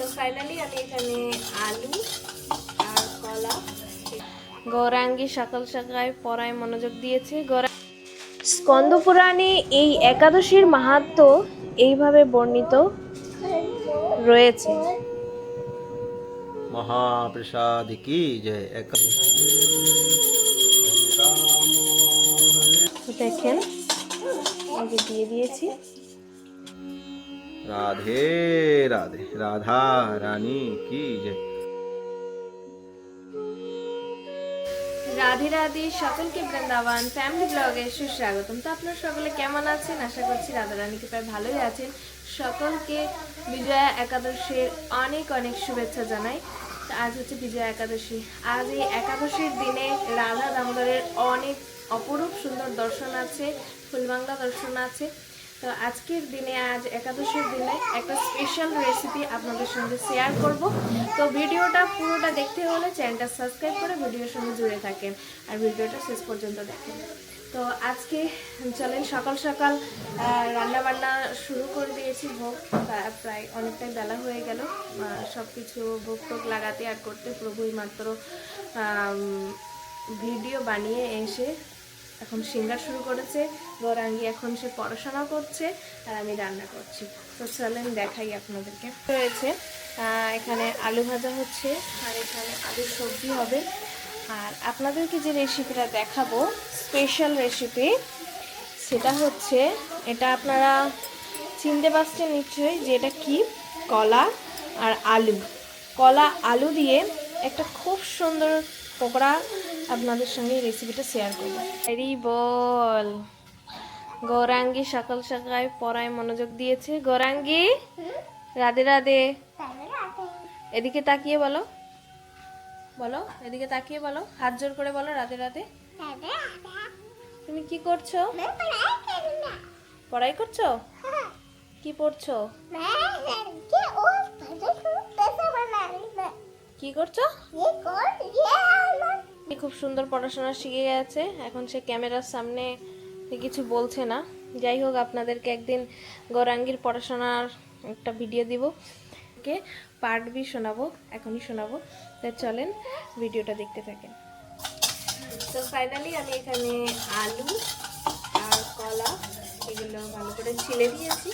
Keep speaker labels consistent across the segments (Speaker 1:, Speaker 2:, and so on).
Speaker 1: তো ফাইনালি আমি এখানে আলু আর কলা গৌরাঙ্গী সকাল সকাল পড়ায় মনোযোগ দিয়েছে গৌরা পুরাণে এই একাদশীর মাহাত্ম এইভাবে বর্ণিত রয়েছে
Speaker 2: মহাপ্রসাদ কি জয়
Speaker 1: দেখেন দিয়ে দিয়েছি
Speaker 2: রাধে রাধে রাধা রানী কি জয়
Speaker 1: রাধে রাধে সকলকে বৃন্দাবান ফ্যামিলি ব্লগে সুস্বাগতম তো আপনারা সকলে কেমন আছেন আশা করছি রাধা রানী কৃপায় ভালোই আছেন সকলকে বিজয়া একাদশীর অনেক অনেক শুভেচ্ছা জানাই আজ হচ্ছে বিজয়া একাদশী আজ এই একাদশীর দিনে রাধা দামোদরের অনেক অপরূপ সুন্দর দর্শন আছে ফুলবাংলা দর্শন আছে তো আজকের দিনে আজ একাদশীর দিনে একটা স্পেশাল রেসিপি আপনাদের সঙ্গে শেয়ার করব তো ভিডিওটা পুরোটা দেখতে হলে চ্যানেলটা সাবস্ক্রাইব করে ভিডিওর সঙ্গে জুড়ে থাকেন আর ভিডিওটা শেষ পর্যন্ত দেখেন তো আজকে চলেন সকাল সকাল রান্নাবান্না শুরু করে দিয়েছি ভোগ প্রায় অনেকটাই বেলা হয়ে গেল সব কিছু ভোগ টোক লাগাতে আর করতে প্রভুই মাত্র ভিডিও বানিয়ে এসে এখন সিঙ্গার শুরু করেছে গৌরাঙ্গি এখন সে পড়াশোনা করছে আর আমি রান্না করছি তো চলেন দেখাই আপনাদেরকে রয়েছে এখানে আলু ভাজা হচ্ছে আর এখানে আলুর সবজি হবে আর আপনাদেরকে যে রেসিপিটা দেখাবো স্পেশাল রেসিপি সেটা হচ্ছে এটা আপনারা চিনতে পারছেন নিশ্চয়ই যে এটা কী কলা আর আলু কলা আলু দিয়ে একটা খুব সুন্দর পকোড়া আপনাদের সঙ্গে রেসিপিটা শেয়ার করব হ্যারি বল গৌরাঙ্গি সকাল সকাল পড়ায় মনোযোগ দিয়েছে গৌরাঙ্গি রাধে রাধে এদিকে তাকিয়ে বলো বলো এদিকে তাকিয়ে বলো হাত জোর করে বলো রাধে রাধে তুমি কি করছো পড়াই করছো কি পড়ছো কি করছো খুব সুন্দর পড়াশোনা শিখে গেছে এখন সে ক্যামেরার সামনে কিছু বলছে না যাই হোক আপনাদেরকে একদিন গৌরাঙ্গীর পড়াশোনার একটা ভিডিও দিব কে পার্ট বি শোনাবো এখনই শোনাবো তাই চলেন ভিডিওটা দেখতে থাকেন তো ফাইনালি আমি এখানে আলু আর কলা এগুলো ভালো করে ছিলে দিয়েছি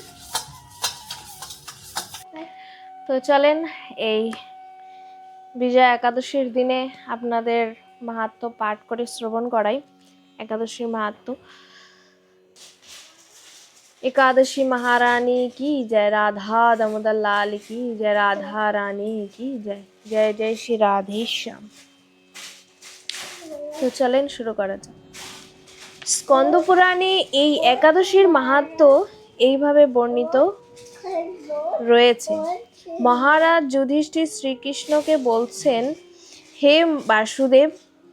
Speaker 1: তো চলেন এই বিজয়া একাদশীর দিনে আপনাদের মাহাত্ম পাঠ করে শ্রবণ করাই একাদশী মাহাত্ম একাদশী মহারানী কি জয় রাধা দামোদর লাল কি জয় রাধা রানী কি জয় জয় জয় শ্রী রাধেশ্যাম তো চলেন শুরু করা যাক স্কন্দ পুরাণে এই একাদশীর মাহাত্ম এইভাবে বর্ণিত রয়েছে মহারাজ যুধিষ্ঠির শ্রীকৃষ্ণকে বলছেন হে বাসুদেব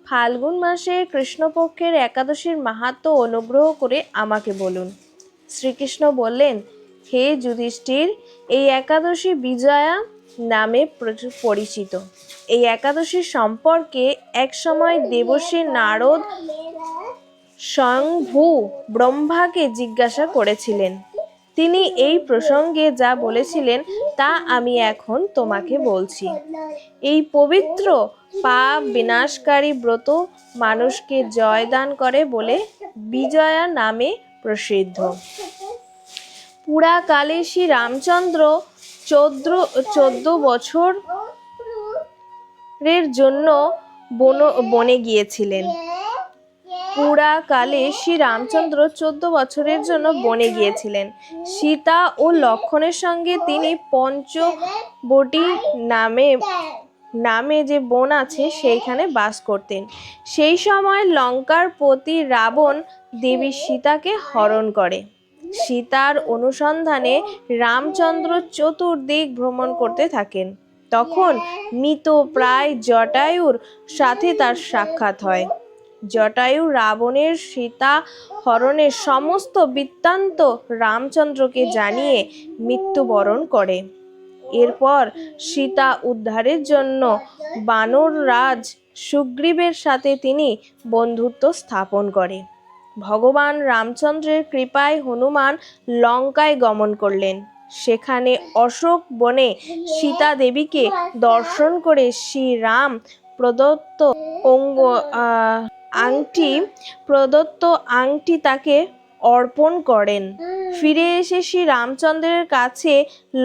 Speaker 1: ফাল্গুন মাসে কৃষ্ণপক্ষের একাদশীর মাহাত্ম অনুগ্রহ করে আমাকে বলুন শ্রীকৃষ্ণ বললেন হে যুধিষ্ঠির এই একাদশী বিজয়া নামে পরিচিত এই একাদশী সম্পর্কে এক সময় দেবশ্রী নারদ স্বয়ংভূ ব্রহ্মাকে জিজ্ঞাসা করেছিলেন তিনি এই প্রসঙ্গে যা বলেছিলেন তা আমি এখন তোমাকে বলছি এই পবিত্র পাপ বিনাশকারী ব্রত মানুষকে জয়দান করে বলে বিজয়া নামে প্রসিদ্ধ পুরাকালে শ্রী রামচন্দ্র চৌদ্র চোদ্দ বছর এর জন্য বন বনে গিয়েছিলেন পুরাকালে শ্রীরামচন্দ্র চোদ্দ বছরের জন্য বনে গিয়েছিলেন সীতা ও লক্ষণের সঙ্গে তিনি পঞ্চবটি নামে নামে যে বন আছে সেইখানে বাস করতেন সেই সময় লঙ্কার প্রতি রাবণ দেবী সীতাকে হরণ করে সীতার অনুসন্ধানে রামচন্দ্র চতুর্দিক ভ্রমণ করতে থাকেন তখন মৃত প্রায় জটায়ুর সাথে তার সাক্ষাৎ হয় জটায়ু রাবণের সীতা হরণের সমস্ত বৃত্তান্ত রামচন্দ্রকে জানিয়ে মৃত্যুবরণ করে এরপর সীতা উদ্ধারের জন্য বানর রাজ সুগ্রীবের সাথে তিনি বন্ধুত্ব স্থাপন করে ভগবান রামচন্দ্রের কৃপায় হনুমান লঙ্কায় গমন করলেন সেখানে অশোক বনে সীতা দেবীকে দর্শন করে শ্রীরাম প্রদত্ত অঙ্গ আংটি প্রদত্ত আংটি তাকে অর্পণ করেন ফিরে এসে শ্রী রামচন্দ্রের কাছে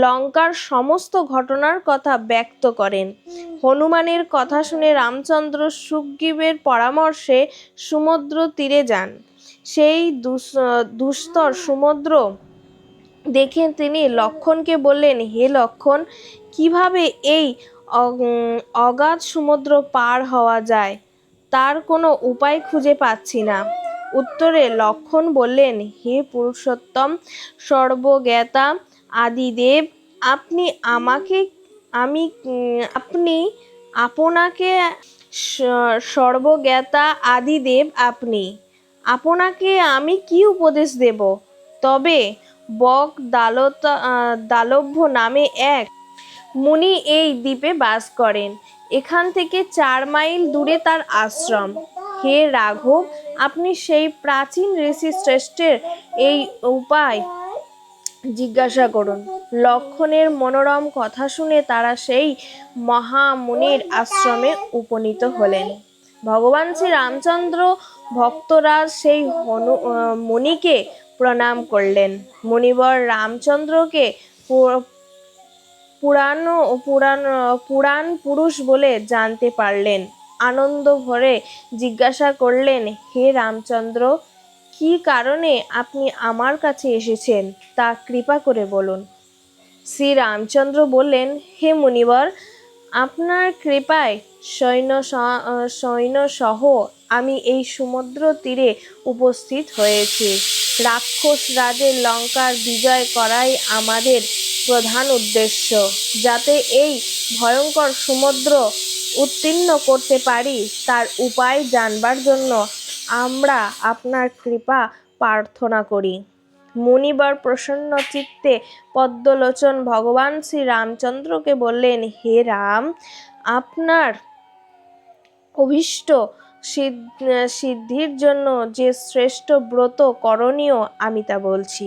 Speaker 1: লঙ্কার সমস্ত ঘটনার কথা ব্যক্ত করেন হনুমানের কথা শুনে রামচন্দ্র সুগ্রীবের পরামর্শে সমুদ্র তীরে যান সেই দুস্তর সমুদ্র দেখে তিনি লক্ষণকে বললেন হে লক্ষণ কিভাবে এই অগাধ সমুদ্র পার হওয়া যায় তার কোনো উপায় খুঁজে পাচ্ছি না উত্তরে লক্ষণ বললেন হে পুরুষোত্তম সর্বজ্ঞাতা আদিদেব আপনি আমাকে আমি আপনি আপনাকে সর্বজ্ঞাতা আদিদেব আপনি আপনাকে আমি কি উপদেশ দেব তবে বক দালত দালভ্য নামে এক মুনি এই দ্বীপে বাস করেন এখান থেকে চার মাইল দূরে তার আশ্রম হে রাঘব আপনি সেই প্রাচীন ঋষি শ্রেষ্ঠের এই উপায় জিজ্ঞাসা করুন লক্ষণের মনোরম কথা শুনে তারা সেই মহামুনির আশ্রমে উপনীত হলেন ভগবান শ্রী রামচন্দ্র ভক্তরা সেই হনু মুনিকে প্রণাম করলেন মুনিবর রামচন্দ্রকে পুরাণ পুরাণ পুরাণ পুরুষ বলে জানতে পারলেন আনন্দ ভরে জিজ্ঞাসা করলেন হে রামচন্দ্র কি কারণে আপনি আমার কাছে এসেছেন তা কৃপা করে বলুন শ্রী রামচন্দ্র বললেন হে মুনিবর আপনার কৃপায় সৈন্য সৈন্যসহ আমি এই সমুদ্র তীরে উপস্থিত হয়েছি রাক্ষস রাজের লঙ্কার বিজয় করাই আমাদের প্রধান উদ্দেশ্য যাতে এই ভয়ঙ্কর সমুদ্র উত্তীর্ণ করতে পারি তার উপায় জানবার জন্য আমরা আপনার কৃপা প্রার্থনা করি মুনিবর প্রসন্ন চিত্তে পদ্মলোচন ভগবান শ্রী রামচন্দ্রকে বললেন হে রাম আপনার অভীষ্ট সিদ্ধির জন্য যে শ্রেষ্ঠ ব্রত করণীয় আমি তা বলছি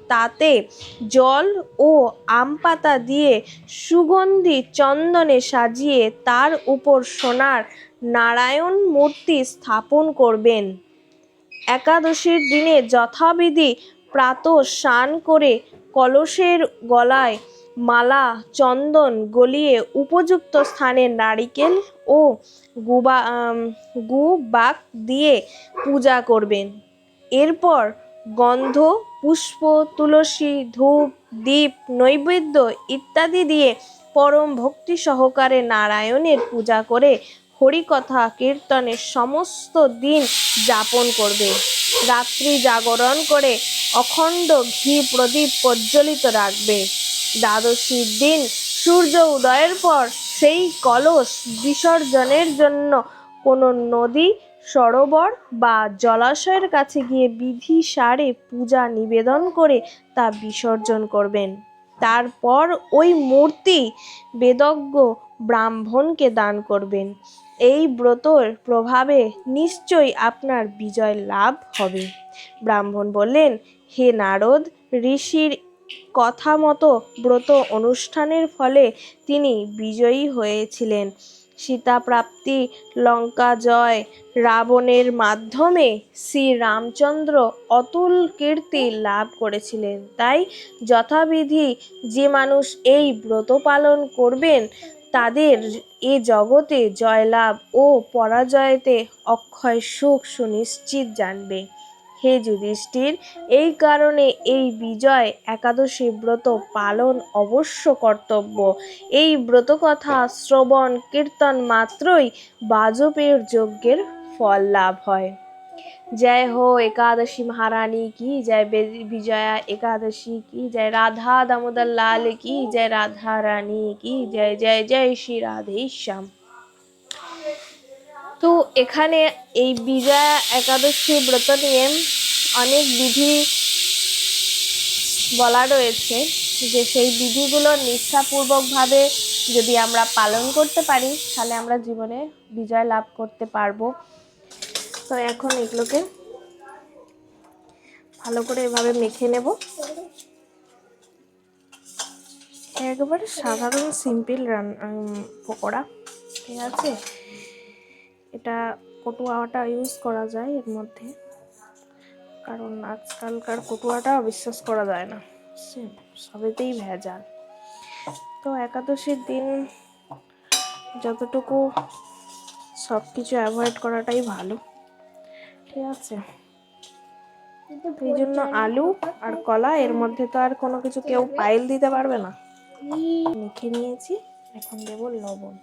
Speaker 1: তাতে জল ও আম পাতা দিয়ে সুগন্ধি চন্দনে সাজিয়ে তার উপর সোনার নারায়ণ মূর্তি স্থাপন করবেন একাদশীর দিনে যথাবিধি প্রাত স্নান করে কলসের গলায় মালা চন্দন গলিয়ে উপযুক্ত স্থানে নারিকেল ও গুবা গু বাক দিয়ে পূজা করবেন এরপর গন্ধ পুষ্প তুলসী ধূপ দীপ নৈবেদ্য ইত্যাদি দিয়ে পরম ভক্তি সহকারে নারায়ণের পূজা করে হরিকথা কীর্তনের সমস্ত দিন যাপন করবে রাত্রি জাগরণ করে অখণ্ড ঘি প্রদীপ প্রজ্বলিত রাখবে দ্বাদশীর দিন সূর্য উদয়ের পর সেই কলস বিসর্জনের জন্য কোনো নদী সরোবর বা জলাশয়ের কাছে গিয়ে বিধি সারে পূজা নিবেদন করে তা বিসর্জন করবেন তারপর ওই মূর্তি বেদজ্ঞ ব্রাহ্মণকে দান করবেন এই ব্রতর প্রভাবে নিশ্চয়ই আপনার বিজয় লাভ হবে ব্রাহ্মণ বললেন হে নারদ ঋষির কথা মতো ব্রত অনুষ্ঠানের ফলে তিনি বিজয়ী হয়েছিলেন সীতা প্রাপ্তি লঙ্কা জয় রাবণের মাধ্যমে শ্রী রামচন্দ্র অতুল কীর্তি লাভ করেছিলেন তাই যথাবিধি যে মানুষ এই ব্রত পালন করবেন তাদের এ জগতে জয়লাভ ও পরাজয়তে অক্ষয় সুখ সুনিশ্চিত জানবে হে যুধিষ্ঠির এই কারণে এই বিজয় একাদশী ব্রত পালন অবশ্য কর্তব্য এই ব্রত কথা শ্রবণ কীর্তন মাত্রই বাজপেয়ের যজ্ঞের ফল লাভ হয় জয় হো একাদশী মহারানী কি জয় বিজয়া একাদশী কি জয় রাধা দামোদর লাল কি জয় রাধা রানী কি জয় জয় জয় শ্রী রাধেশ্যাম তো এখানে এই বিজয়া একাদশী ব্রত নিয়ে অনেক বিধি বলা রয়েছে যে সেই বিধিগুলো নিষ্ঠাপূর্বকভাবে যদি আমরা পালন করতে পারি তাহলে আমরা জীবনে বিজয় লাভ করতে পারবো তো এখন এগুলোকে ভালো করে এভাবে মেখে নেব একবারে সাধারণ সিম্পল রান পকোড়া ঠিক আছে এটা কটুয়াটা ইউজ করা যায় এর মধ্যে কারণ আজকালকার কটুয়াটা বিশ্বাস করা যায় না সে সবেতেই ভেজাল তো একাদশীর দিন যতটুকু সব কিছু অ্যাভয়েড করাটাই ভালো ঠিক আছে এই জন্য আলু আর কলা এর মধ্যে তো আর কোনো কিছু কেউ পাইল দিতে পারবে না মেখে নিয়েছি এখন দেবো লবণ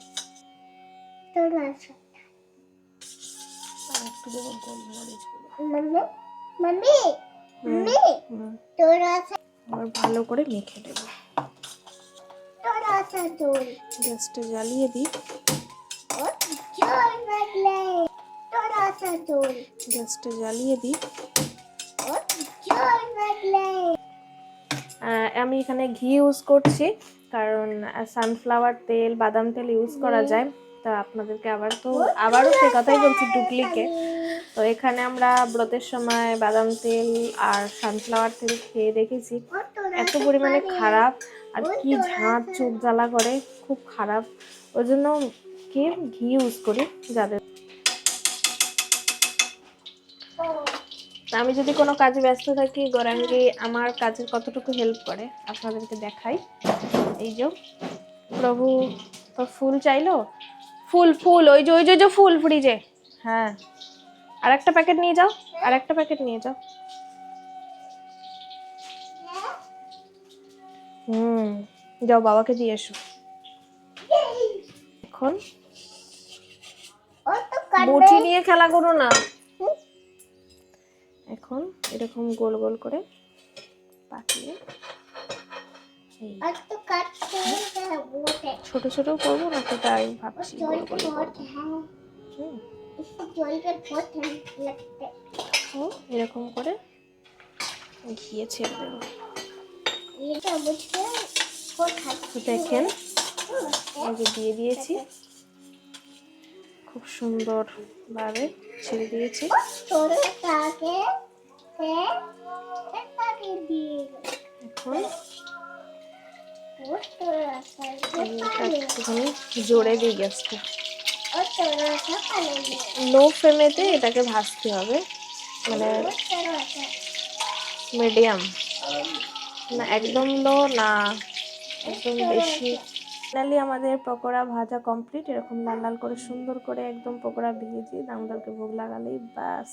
Speaker 1: ভালো করে মেখে দেবো গ্যাসটা জ্বালিয়ে দিই তোর আছে তোর গ্যাসটা জ্বালিয়ে দিই আমি এখানে ঘি ইউজ করছি কারণ সানফ্লাওয়ার তেল বাদাম তেল ইউজ করা যায় তা আপনাদেরকে আবার তো আবারও সে কথাই বলছি ডুপ্লিকে তো এখানে আমরা ব্রতের সময় বাদাম তেল আর সানফ্লাওয়ার তেল খেয়ে দেখেছি এত পরিমাণে খারাপ আর কি ঝাঁট চোখ জ্বালা করে খুব খারাপ ওই জন্য কি ঘি ইউজ করি যাদের আমি যদি কোনো কাজে ব্যস্ত থাকি গৌরাঙ্গি আমার কাজের কতটুকু হেল্প করে আপনাদেরকে দেখাই এই যে প্রভু তো ফুল চাইলো ফুল ফুল ওই যে ওই যে যে ফুল ফ্রিজে হ্যাঁ আর একটা প্যাকেট নিয়ে যাও আর একটা প্যাকেট নিয়ে যাও হুম যাও বাবাকে দিয়ে এসো এখন বটি নিয়ে খেলা করো না এখন এরকম গোল গোল করে পাকিয়ে ছোট ছোট করবো না তো তাই ভাবছি হ্যাঁ। এরকম করে ঘিয়ে ছেড়ে দেবো দেখেন আগে দিয়ে দিয়েছি খুব সুন্দর ভাবে ছেড়ে দিয়েছি হ্যাঁ, এখন একটুখানি জোরে দিয়ে গ্যাসটা লো ফ্লেমেতে এটাকে ভাজতে হবে মানে মিডিয়াম না একদম লো না একদম বেশি ফাইনালি আমাদের পকোড়া ভাজা কমপ্লিট এরকম লাল লাল করে সুন্দর করে একদম পকোড়া ভেজেছি দামদালকে ভোগ লাগালেই বাস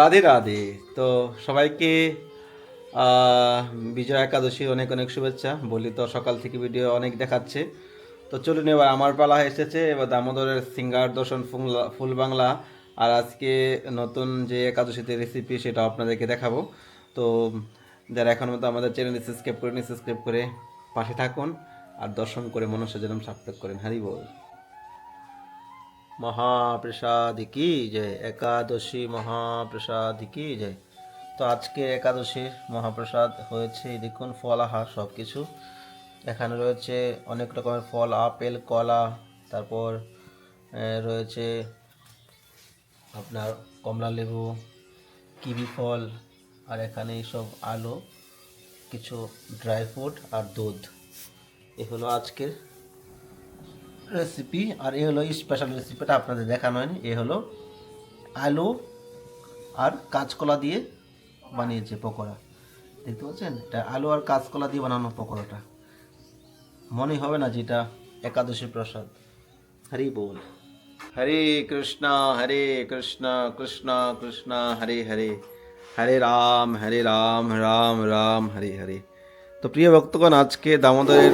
Speaker 2: রাধে রাধে তো সবাইকে বিজয় একাদশী অনেক অনেক শুভেচ্ছা বলি তো সকাল থেকে ভিডিও অনেক দেখাচ্ছে তো চলুন এবার আমার পালা এসেছে এবার দামোদরের সিঙ্গার দর্শন ফুল বাংলা আর আজকে নতুন যে একাদশীতে রেসিপি সেটা আপনাদেরকে দেখাবো তো যারা এখন মতো আমাদের চ্যানেলটি সাবস্ক্রাইব করেনি সাবস্ক্রাইব করে পাশে থাকুন আর দর্শন করে মনুষ্য জনম সার্থক করেন হারি হ্যাঁ বল মহাপ্রসাদ কি জয় একাদশী মহাপ্রসাদ কি জয় তো আজকে একাদশীর মহাপ্রসাদ হয়েছে দেখুন ফল আহার সব কিছু এখানে রয়েছে অনেক রকমের ফল আপেল কলা তারপর রয়েছে আপনার কমলা লেবু কিবি ফল আর এখানে সব আলু কিছু ড্রাই ফ্রুট আর দুধ এগুলো আজকের রেসিপি আর এ হলো স্পেশাল রেসিপিটা আপনাদের দেখানো হয়নি এ হলো আলু আর কাঁচকলা দিয়ে বানিয়েছে পকোড়া দেখতে পাচ্ছেন এটা আলু আর কাঁচকলা দিয়ে বানানো পকোড়াটা মনে হবে না যেটা একাদশী প্রসাদ হরি বল হরে কৃষ্ণ হরে কৃষ্ণ কৃষ্ণ কৃষ্ণ হরে হরে হরে রাম হরে রাম রাম রাম হরে হরে তো প্রিয় ভক্তগণ আজকে দামোদরের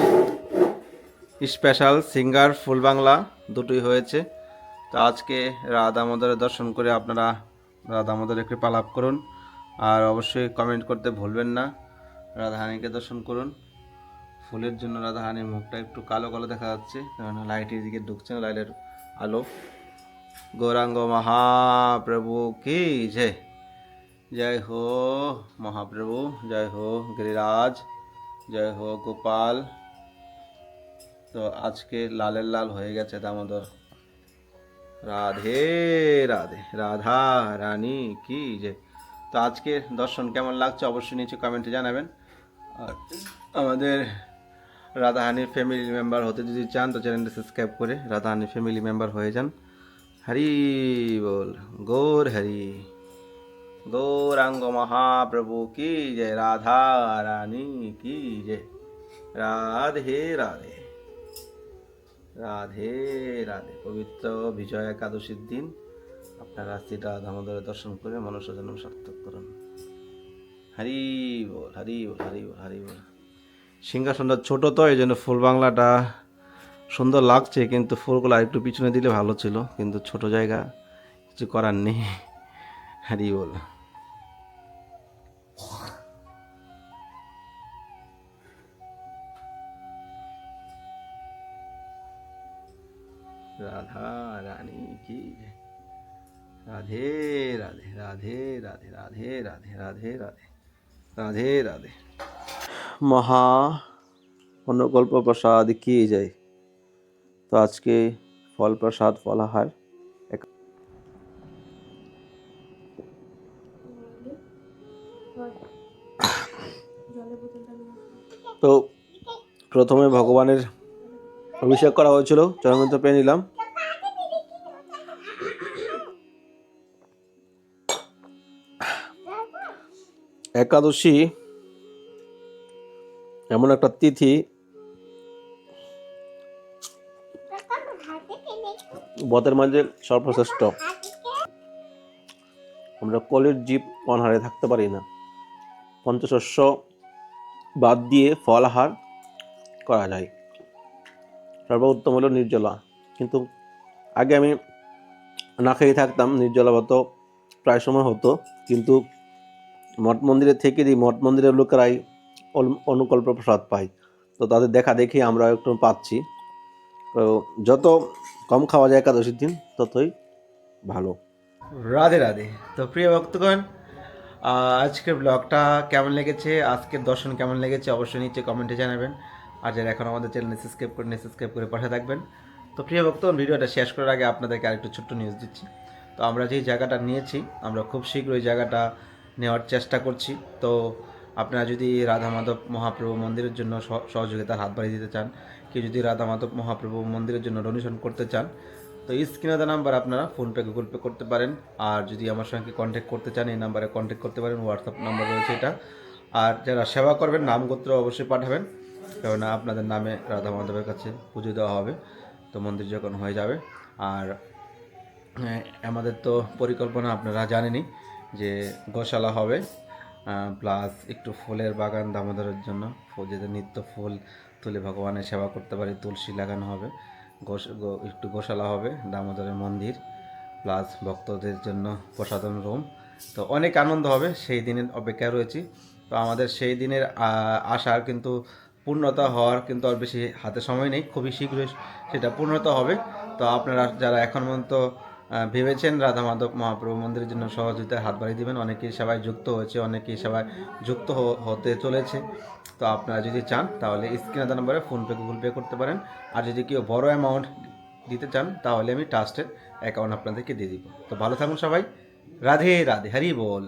Speaker 2: স্পেশাল সিঙ্গার ফুল বাংলা দুটোই হয়েছে তো আজকে রাধা দর্শন করে আপনারা রাধা মাদার একটু পালাপ করুন আর অবশ্যই কমেন্ট করতে ভুলবেন না রাধাহানিকে দর্শন করুন ফুলের জন্য রাধাহানির মুখটা একটু কালো কালো দেখা যাচ্ছে কারণ লাইটের দিকে ঢুকছে না লাইটের আলো গৌরাঙ্গ মহাপ্রভু কি যে জয় হো মহাপ্রভু জয় হো গিরিরাজ জয় হো গোপাল তো আজকে লালের লাল হয়ে গেছে দামোদর রাধে রাধে রাধা রানী কি যে তো আজকে দর্শন কেমন লাগছে অবশ্যই নিচে কমেন্টে জানাবেন আর আমাদের রাধাহানি ফ্যামিলি মেম্বার হতে যদি চান তো চ্যানেলটা সাবস্ক্রাইব করে রাধাহানি ফ্যামিলি মেম্বার হয়ে যান হরি বল গৌর হরি গৌরাঙ্গ মহাপ্রভু কি জয় রাধা রানী কি যে রাধে রাধে রাধে রাধে পবিত্র বিজয় একাদশীর দিন আপনারা শ্রীটা দামোদরে দর্শন করে মানুষের জন্য সার্থক করুন হারি বল হারি বল হারি বল হারি বল সিংহাসনটা ছোট তো এই জন্য ফুল বাংলাটা সুন্দর লাগছে কিন্তু ফুলগুলো একটু পিছনে দিলে ভালো ছিল কিন্তু ছোট জায়গা কিছু করার নেই হারি বল কি রাধে রাধে রাধে রাধে রাধে রাধে রাধে রাধে রাধে রাধে মহা অনুকল্প প্রসাদ কি যায় তো আজকে ফল প্রসাদ ফলাহার তো প্রথমে ভগবানের অভিষেক করা হয়েছিল চরমন্ত পেয়ে নিলাম একাদশী এমন একটা তিথি বতের মাঝে সর্বশ্রেষ্ঠ আমরা কলের জীব অনহারে থাকতে পারি না পঞ্চশস্য বাদ দিয়ে ফলাহার করা যায় সর্বোত্তম হলো নির্জলা কিন্তু আগে আমি না খেয়ে থাকতাম নির্জলা ভাত প্রায় সময় হতো কিন্তু মঠ মন্দিরে থেকে দিই মঠ মন্দিরের লোকেরাই অনুকল্প প্রসাদ পায় তো তাদের দেখা দেখি আমরা একটু পাচ্ছি তো যত কম খাওয়া যায় একাদশীর দিন ততই ভালো রাধে রাধে তো প্রিয় ভক্তগণ আজকের ব্লগটা কেমন লেগেছে আজকের দর্শন কেমন লেগেছে অবশ্যই নিচে কমেন্টে জানাবেন আর যারা এখন আমাদের চ্যানেলে সাবস্ক্রাইব করে নিয়ে সাবস্ক্রাইব করে পাশে থাকবেন তো প্রিয় ভক্ত ভিডিওটা শেষ করার আগে আপনাদেরকে আরেকটু ছোট্ট নিউজ দিচ্ছি তো আমরা যেই জায়গাটা নিয়েছি আমরা খুব শীঘ্র ওই জায়গাটা নেওয়ার চেষ্টা করছি তো আপনারা যদি রাধা মাধব মহাপ্রভু মন্দিরের জন্য সহযোগিতা হাত বাড়িয়ে দিতে চান কেউ যদি রাধা মাধব মহাপ্রভু মন্দিরের জন্য ডোনেশন করতে চান তো স্ক্রিনে দেওয়া নাম্বার আপনারা ফোনপে গুগল পে করতে পারেন আর যদি আমার সঙ্গে কন্ট্যাক্ট করতে চান এই নাম্বারে কন্ট্যাক্ট করতে পারেন হোয়াটসঅ্যাপ নাম্বার রয়েছে এটা আর যারা সেবা করবেন নামগোত্র অবশ্যই পাঠাবেন কেননা আপনাদের নামে রাধা মাধবের কাছে পুজো দেওয়া হবে তো মন্দির যখন হয়ে যাবে আর আমাদের তো পরিকল্পনা আপনারা জানেনই যে গোশালা হবে প্লাস একটু ফুলের বাগান দামোদরের জন্য যাতে নিত্য ফুল তুলে ভগবানের সেবা করতে পারি তুলসী লাগানো হবে একটু গোশালা হবে দামোদরের মন্দির প্লাস ভক্তদের জন্য প্রসাদন রুম তো অনেক আনন্দ হবে সেই দিনের অপেক্ষা রয়েছি তো আমাদের সেই দিনের আশার কিন্তু পূর্ণতা হওয়ার কিন্তু আর বেশি হাতে সময় নেই খুবই শীঘ্রই সেটা পূর্ণতা হবে তো আপনারা যারা এখন পর্যন্ত ভেবেছেন রাধা মাধব মহাপ্রভু মন্দিরের জন্য সহযোগিতায় হাত বাড়িয়ে দেবেন অনেকেই সেবায় যুক্ত হয়েছে অনেকেই সেবায় যুক্ত হতে চলেছে তো আপনারা যদি চান তাহলে স্ক্রিন দেওয়া নম্বরে ফোনপে গুগল পে করতে পারেন আর যদি কেউ বড় অ্যামাউন্ট দিতে চান তাহলে আমি ট্রাস্টের অ্যাকাউন্ট আপনাদেরকে দিয়ে দিব তো ভালো থাকুন সবাই রাধে রাধে হরি বল